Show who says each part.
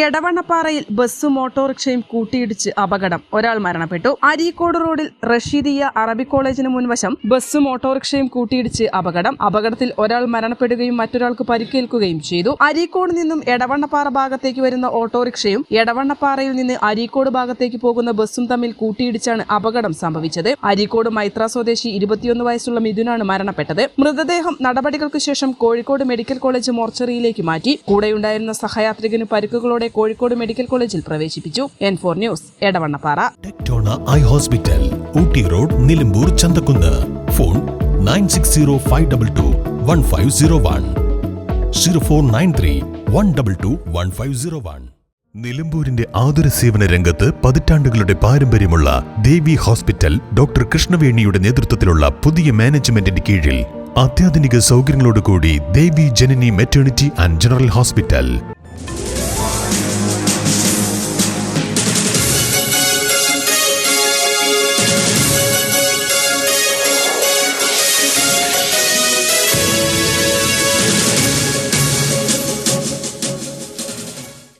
Speaker 1: എടവണ്ണപ്പാറയിൽ ബസ്സും ഓട്ടോറിക്ഷയും കൂട്ടിയിടിച്ച് അപകടം. ഒരാൾ മരണപ്പെട്ടു. അരീക്കോട് റോഡിൽ റഷീദിയ അറബി കോളേജിന് മുൻവശം ബസ്സും ഓട്ടോറിക്ഷയും കൂട്ടിയിടിച്ച് അപകടം. അപകടത്തിൽ ഒരാൾ മരണപ്പെടുകയും മറ്റൊരാൾക്ക് പരിക്കേൽക്കുകയും ചെയ്തു. അരീക്കോട് നിന്നും എടവണ്ണപ്പാറ ഭാഗത്തേക്ക് വരുന്ന ഓട്ടോറിക്ഷയും എടവണ്ണപ്പാറയിൽ നിന്ന് അരീക്കോട് ഭാഗത്തേക്ക് പോകുന്ന ബസ്സും തമ്മിൽ കൂട്ടിയിടിച്ചാണ് അപകടം സംഭവിച്ചത്. അരീക്കോട് മൈത്ര സ്വദേശി ഇരുപത്തിയൊന്ന് വയസ്സുള്ള മിഥുനാണ് മരണപ്പെട്ടത്. മൃതദേഹം നടപടികൾക്ക് ശേഷം കോഴിക്കോട് മെഡിക്കൽ കോളേജ് മോർച്ചറിയിലേക്ക് മാറ്റി. കൂടെയുണ്ടായിരുന്ന സഹയാത്രികന് പരിക്കുകളോടെ കോഴിക്കോട് മെഡിക്കൽ കോളേജിൽ പ്രവേശിപ്പിച്ചു. N four news Edavannappara.
Speaker 2: Tectona eye hospital Ooty road Nilambur Chanthakunnu. Phone nine six zero five double two one five zero one. Zero four nine three one double two one five zero one. നിലമ്പൂരിന്റെ ആതുര സേവന രംഗത്ത് പതിറ്റാണ്ടുകളുടെ പാരമ്പര്യമുള്ള ദേവി hospital doctor കൃഷ്ണവേണിയുടെ നേതൃത്വത്തിലുള്ള പുതിയ മാനേജ്മെന്റിന്റെ കീഴിൽ അത്യാധുനിക സൗകര്യങ്ങളോടുകൂടി Devi Janani maternity and general hospital.